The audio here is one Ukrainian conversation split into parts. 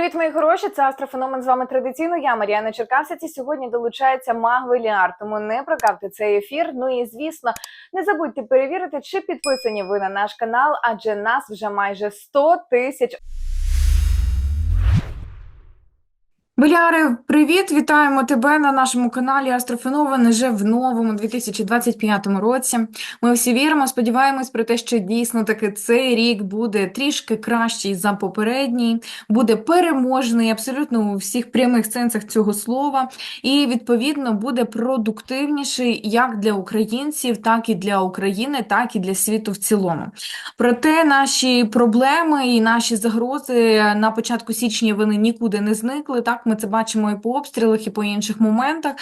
Привіт, мої хороші! Це Астрофеномен. З вами традиційно. Я Маріана Черкасець. І сьогодні долучається Магвеліар, Тому не прокавте цей ефір. Ну і звісно, не забудьте перевірити, чи підписані ви на наш канал, адже нас вже майже 100 тисяч. Беляре, привіт! Вітаємо тебе на нашому каналі Астрофеномен вже в новому 2025 році. Ми всі віримо, сподіваємось про те, що дійсно таки цей рік буде трішки кращий за попередній, буде переможний абсолютно у всіх прямих сенсах цього слова, і відповідно буде продуктивніший як для українців, так і для України, так і для світу в цілому. Проте наші проблеми і наші загрози на початку січня вони нікуди не зникли. Так ми це бачимо і по обстрілах, і по інших моментах.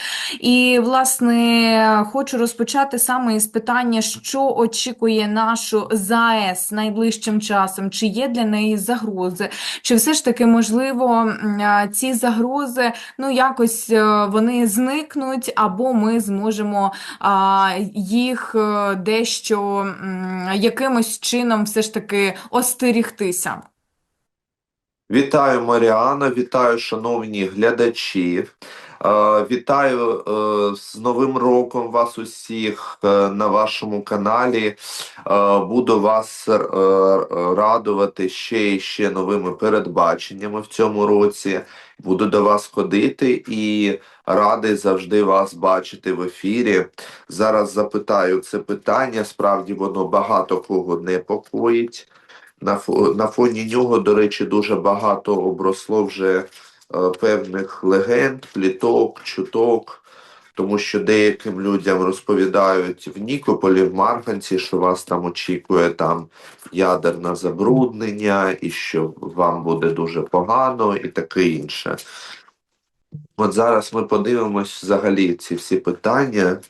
І, власне, хочу розпочати саме із питання, що очікує нашу ЗАЕС найближчим часом, чи є для неї загрози, чи все ж таки можливо ці загрози ну якось е, вони зникнуть, або ми зможемо їх е, дещо якимось чином все ж таки остерігтися. Вітаю, Маріана, вітаю, шановні глядачі. Е, Вітаю е, з Новим роком вас усіх е, на вашому каналі. Буду вас радувати ще і ще новими передбаченнями в цьому році. Буду до вас ходити і радий завжди вас бачити в ефірі. Зараз запитаю це питання. Справді воно багато кого непокоїть. На фоні нього, до речі, дуже багато обросло вже е, певних легенд, пліток, чуток, тому що деяким людям розповідають в Нікополі, в Марганці, що вас там очікує там ядерне забруднення, і що вам буде дуже погано, і таке інше. От зараз ми подивимось взагалі ці всі питання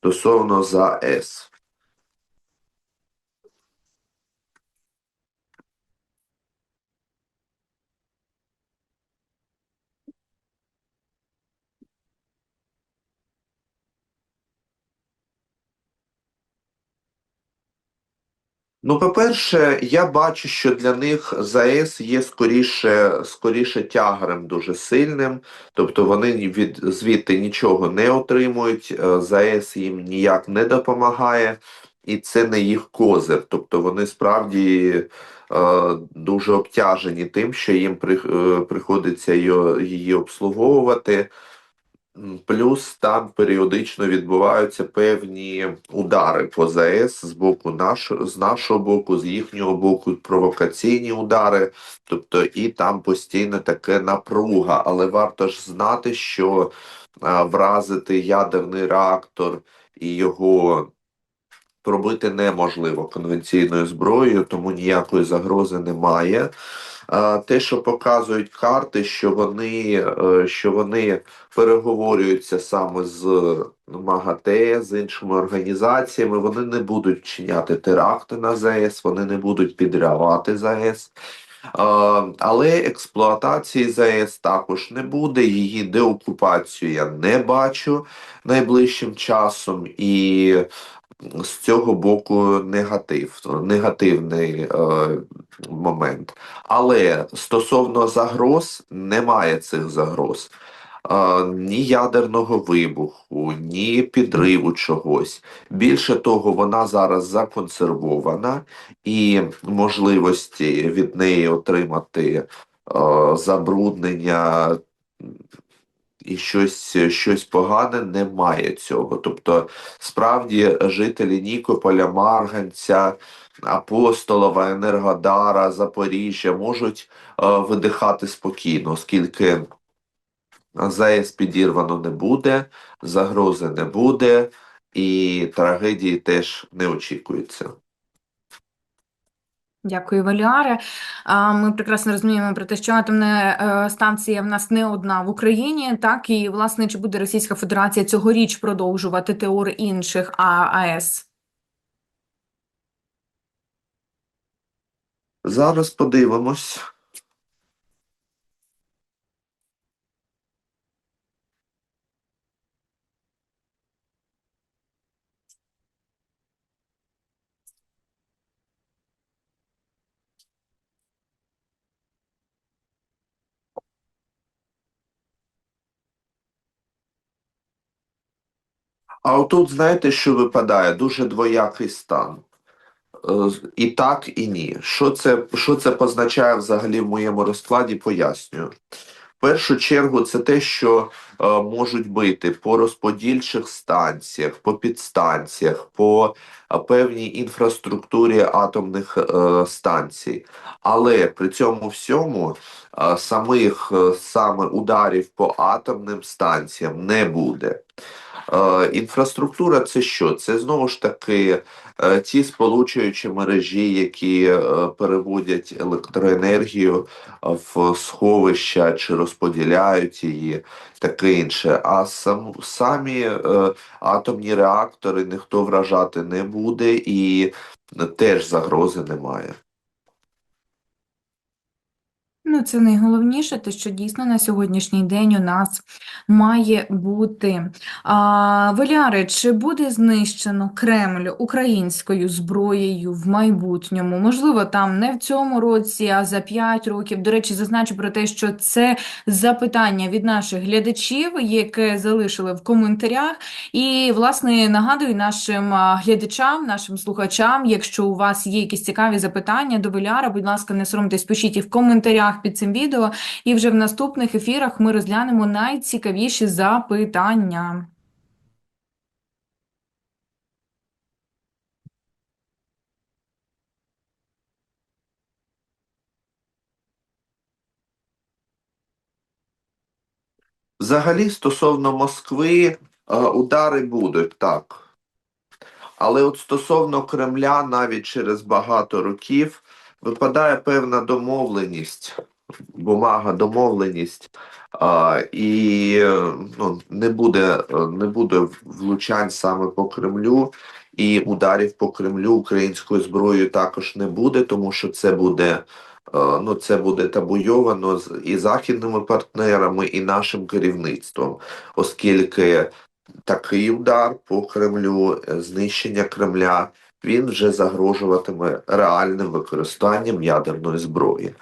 стосовно ЗАЕС. Ну, по-перше, я бачу, що для них ЗАЕС є скоріше, скоріше тягарем дуже сильним, тобто вони від звідти нічого не отримують, е, ЗАЕС їм ніяк не допомагає, і це не їх козир. Тобто вони справді е, дуже обтяжені тим, що їм при, е, приходиться її, її обслуговувати. Плюс там періодично відбуваються певні удари по ЗАЕС з боку наш, з нашого боку, з їхнього боку провокаційні удари. Тобто і там постійно таке напруга. Але варто ж знати, що а, вразити ядерний реактор і його пробити неможливо конвенційною зброєю, тому ніякої загрози немає. Те, що показують карти, що вони, е, що вони переговорюються саме з МАГАТЕ, з іншими організаціями, вони не будуть вчиняти теракти на ЗАЕС, вони не будуть підривати ЗАЕС. Але експлуатації ЗАЕС також не буде. Її деокупацію я не бачу найближчим часом, і з цього боку негатив, негативний е, момент. Але стосовно загроз, немає цих загроз. Е, ні ядерного вибуху, ні підриву чогось. Більше того, вона зараз законсервована, і можливості від неї отримати е, забруднення і щось, щось погане немає цього. Тобто, справді, жителі Нікополя, Марганця, Апостолова, Енергодара, Запоріжжя можуть е, видихати спокійно, оскільки ЗАЕС підірвано не буде, загрози не буде, і трагедії теж не очікується. Дякую, Валіаре. Ми прекрасно розуміємо про те, що атомна е, станція в нас не одна в Україні, так і власне чи буде Російська Федерація цьогоріч продовжувати теор інших АЕС? Зараз подивимось. А отут, знаєте, що випадає? Дуже двоякий стан. Е, І так, і ні. Що це, що це позначає взагалі в моєму розкладі, пояснюю. В першу чергу, це те, що можуть бити по розподільчих станціях, по підстанціях, по е, певній інфраструктурі атомних е, станцій. Але при цьому всьому е, самих е, саме ударів по атомним станціям не буде. Е, інфраструктура це що? Це знову ж таки е, ті сполучуючі мережі, які е, переводять електроенергію в сховища чи розподіляють її, таке інше. А сам, самі е, атомні реактори ніхто вражати не буде і теж загрози немає. Ну, це найголовніше, те, що дійсно на сьогоднішній день у нас має бути. А, Валяри, чи буде знищено Кремль українською зброєю в майбутньому? Можливо, там не в цьому році, а за 5 років. До речі, зазначу про те, що це запитання від наших глядачів, яке залишили в коментарях. І, власне, нагадую нашим глядачам, нашим слухачам, якщо у вас є якісь цікаві запитання до Валяра, будь ласка, не соромтесь, пишіть і в коментарях під цим відео. І вже в наступних ефірах ми розглянемо найцікавіші запитання. Взагалі, стосовно Москви, е, удари будуть так. Але от стосовно Кремля, навіть через багато років випадає певна домовленість, бумага, домовленість, а, і ну, не буде, не буде влучань саме по Кремлю, і ударів по Кремлю українською зброєю також не буде, тому що це буде. е, Ну, це буде табуйовано з і західними партнерами, і нашим керівництвом, оскільки такий удар по Кремлю, е, знищення Кремля, він вже загрожуватиме реальним використанням ядерної зброї.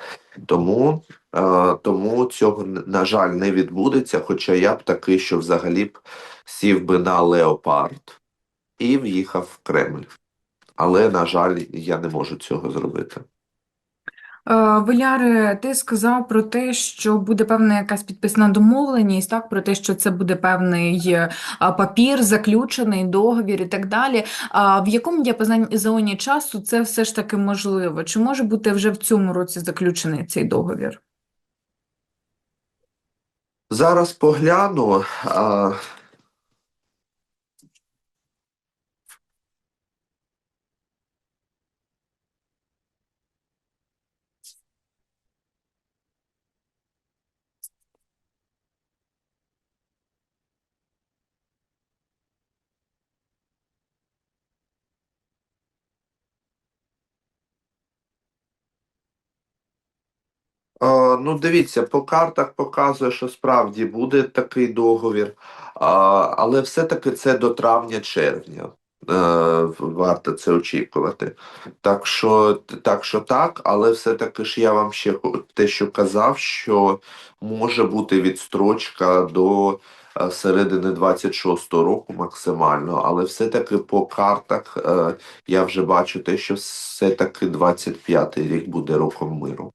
Тому, е, тому цього, на жаль, не відбудеться, хоча я б такий, що взагалі б сів би на леопард і в'їхав в Кремль. Але, на жаль, я не можу цього зробити. Е, Валяре, ти сказав про те, що буде певна якась підписана домовленість, так, про те, що це буде певний е, папір, заключений договір і так далі. А в якому діапазоні часу це все ж таки можливо? Чи може бути вже в цьому році заключений цей договір? Зараз погляну. А, Ну, дивіться, по картах показує, що справді буде такий договір, але все-таки це до травня-червня. Е, Варто це очікувати. Так що, так що так, але все-таки ж я вам ще те, що казав, що може бути відстрочка до е, середини 26-го року максимально, але все-таки по картах е, я вже бачу те, що все-таки 25-й рік буде роком миру.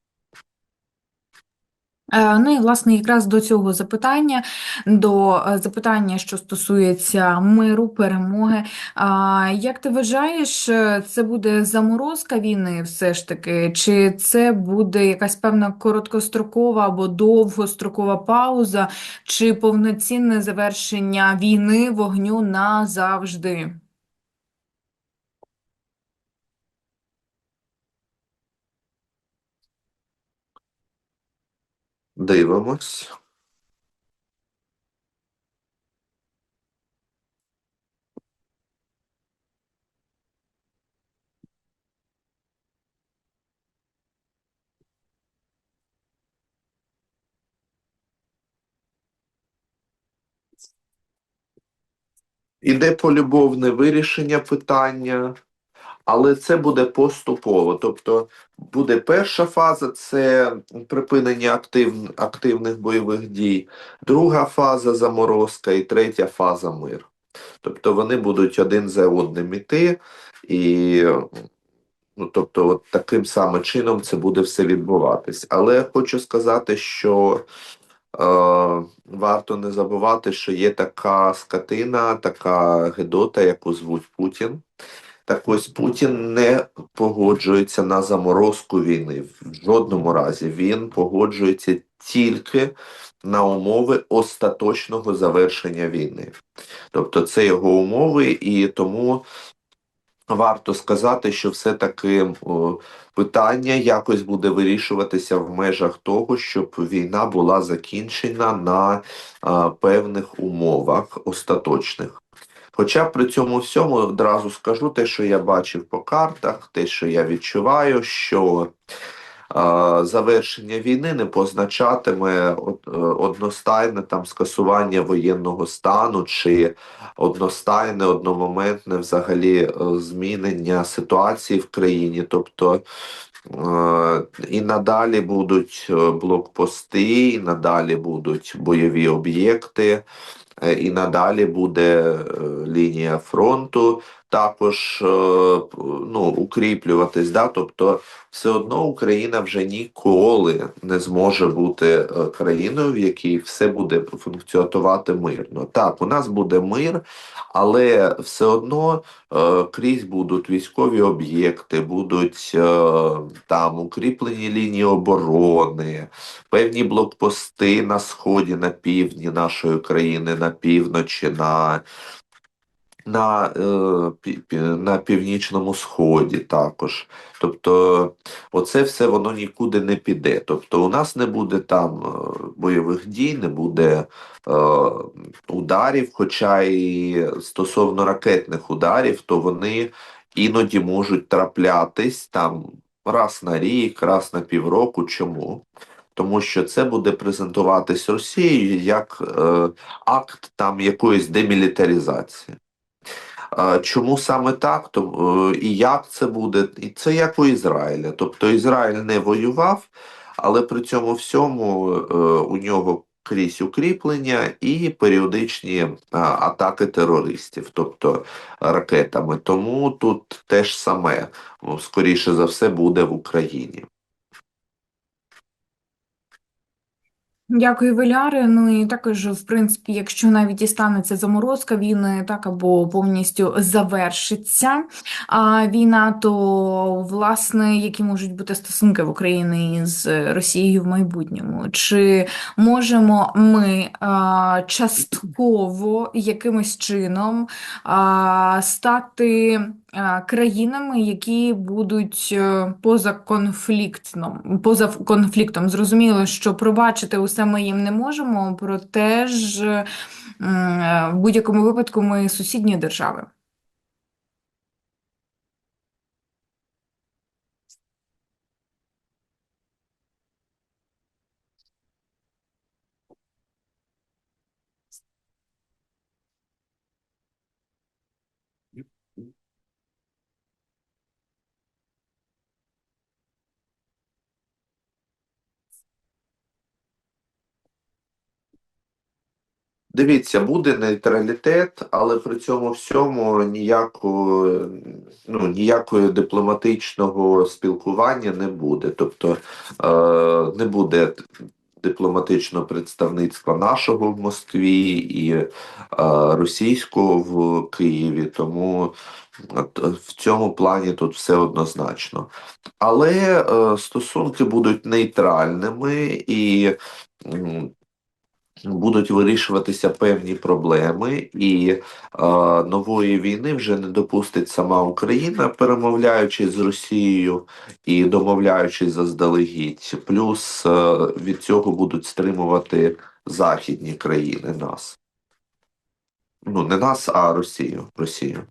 Е, Ну і власне якраз до цього запитання, до е, запитання, що стосується миру, перемоги. А як ти вважаєш, е, це буде заморозка війни все ж таки, чи це буде якась певна короткострокова або довгострокова пауза, чи повноцінне завершення війни вогню назавжди? Дивимось. Іде полюбовне вирішення питання, але це буде поступово. Тобто буде перша фаза це припинення актив, активних бойових дій, друга фаза заморозка і третя фаза мир. Тобто вони будуть один за одним іти, і ну, тобто, от таким самим чином це буде все відбуватись. Але хочу сказати, що е, варто не забувати, що є така скотина, така гедота, яку звуть Путін. Так ось Путін не погоджується на заморозку війни в жодному разі. Він погоджується тільки на умови остаточного завершення війни. Тобто це його умови, і тому варто сказати, що все-таки питання якось буде вирішуватися в межах того, щоб війна була закінчена на певних умовах остаточних. Хоча при цьому всьому одразу скажу те, що я бачив по картах, те, що я відчуваю, що завершення війни не позначатиме е, одностайне там скасування воєнного стану чи одностайне, одномоментне взагалі е, змінення ситуації в країні. Тобто е, і надалі будуть блокпости, і надалі будуть бойові об'єкти. Е, І надалі буде е, лінія фронту також е, ну, укріплюватись. Да? Тобто, все одно Україна вже ніколи не зможе бути е, країною, в якій все буде функціонувати мирно. Так, у нас буде мир, але все одно е, крізь будуть військові об'єкти, будуть там укріплені лінії оборони, певні блокпости на сході, на півдні нашої країни, на півночі, на, на, е, на північному сході також. Тобто, оце все воно нікуди не піде. Тобто, у нас не буде там е, бойових дій, не буде е, ударів, хоча і стосовно ракетних ударів, то вони іноді можуть траплятись там раз на рік, раз на півроку. Чому? Тому що це буде презентуватись Росією як е, акт там якоїсь демілітаризації. Е, Чому саме так? То, е, і як це буде? І це як у Ізраїля. Тобто Ізраїль не воював, але при цьому всьому е, у нього крізь укріплення і періодичні атаки терористів, тобто ракетами. Тому тут теж саме, скоріше за все, буде в Україні. Дякую, Валяре. Ну і також, в принципі, якщо навіть і станеться заморозка війни, так або повністю завершиться а, війна, то власне які можуть бути стосунки в Україні з Росією в майбутньому? Чи можемо ми а, частково якимось чином а, стати країнами, які будуть е, поза конфліктом, поза конфліктом? Зрозуміло, що пробачити усе ми їм не можемо, проте ж е, в будь-якому випадку ми сусідні держави. Дивіться, буде нейтралітет, але при цьому всьому ніякого, ну, ніякого дипломатичного спілкування не буде. Тобто е, не буде дипломатичного представництва нашого в Москві і е, російського в Києві. Тому в цьому плані тут все однозначно. Але е, стосунки будуть нейтральними і. Будуть вирішуватися певні проблеми, і е, нової війни вже не допустить сама Україна, перемовляючись з Росією і домовляючись заздалегідь. Плюс е, від цього будуть стримувати західні країни нас. Ну, не нас, а Росію. Росію.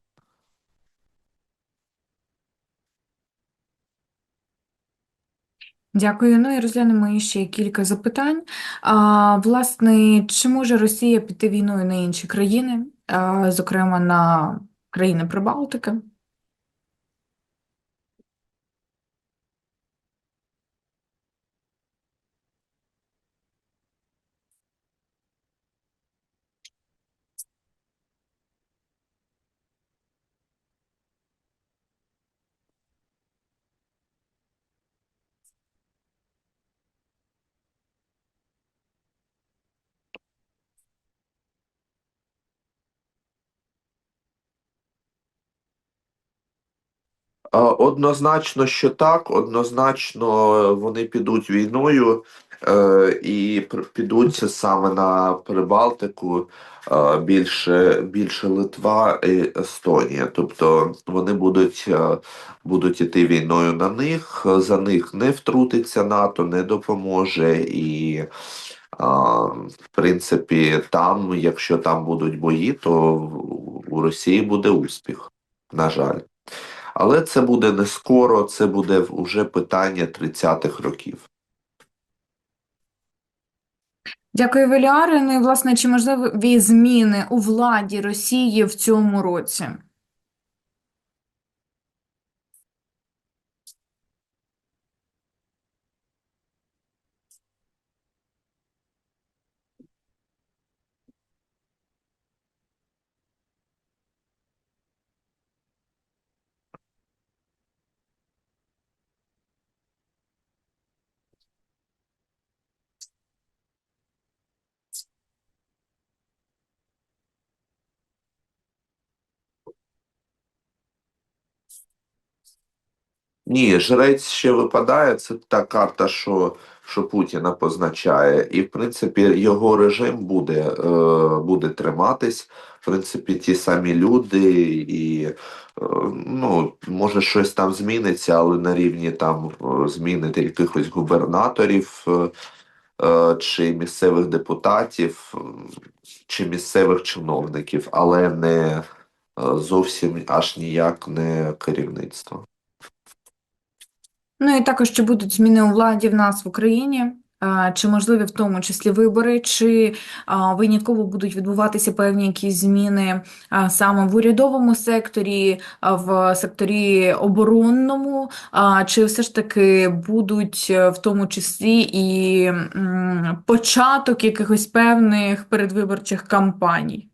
Дякую. Ну і розглянемо ще кілька запитань. А, власне, чи може Росія піти війною на інші країни, а, зокрема на країни Прибалтики? Однозначно, що так, однозначно вони підуть війною е, і підуть саме на Прибалтику, е, більше, більше Литва і Естонія. Тобто вони будуть, е, будуть іти війною на них, за них не втрутиться НАТО, не допоможе і. В принципі, там, якщо там будуть бої, то у Росії буде успіх, на жаль. Але це буде не скоро, це буде вже питання 30-х років. Дякую, Веліаре. Ну і власне, чи можливі зміни у владі Росії в цьому році? Ні, жрець ще випадає, це та карта, що, що Путіна позначає. І, в принципі, його режим буде, е, буде триматись. В принципі, ті самі люди, і е, ну, може щось там зміниться, але на рівні там е, зміни якихось губернаторів е, е, чи місцевих депутатів, чи місцевих чиновників, але не е, зовсім аж ніяк не керівництво. Ну і також чи будуть зміни у владі в нас в Україні, чи можливі в тому числі вибори, чи а, винятково будуть відбуватися певні якісь зміни а, саме в урядовому секторі, а, в секторі оборонному, а, чи все ж таки будуть е, в тому числі і м, початок якихось певних передвиборчих кампаній?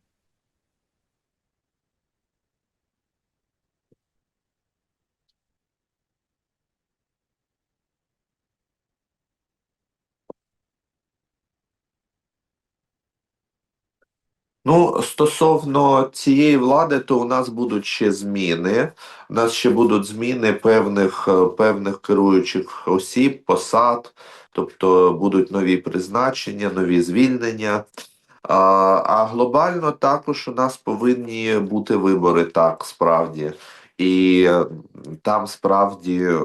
Ну, стосовно цієї влади, то у нас будуть ще зміни. У нас ще будуть зміни певних, е, певних керуючих осіб, посад, тобто будуть нові призначення, нові звільнення. А, а глобально також у нас повинні бути вибори, так, справді. І е, там справді е,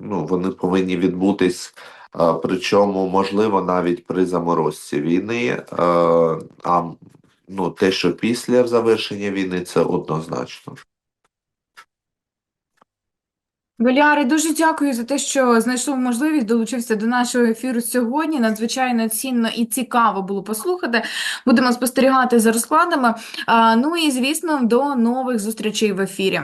ну, вони повинні відбутись. Е, Причому, можливо, навіть при заморозці війни, е, а ну, те, що після завершення війни, це однозначно. Валяри, дуже дякую за те, що знайшов можливість, долучився до нашого ефіру сьогодні. Надзвичайно цінно і цікаво було послухати. Будемо спостерігати за розкладами. А, Ну і звісно, до нових зустрічей в ефірі.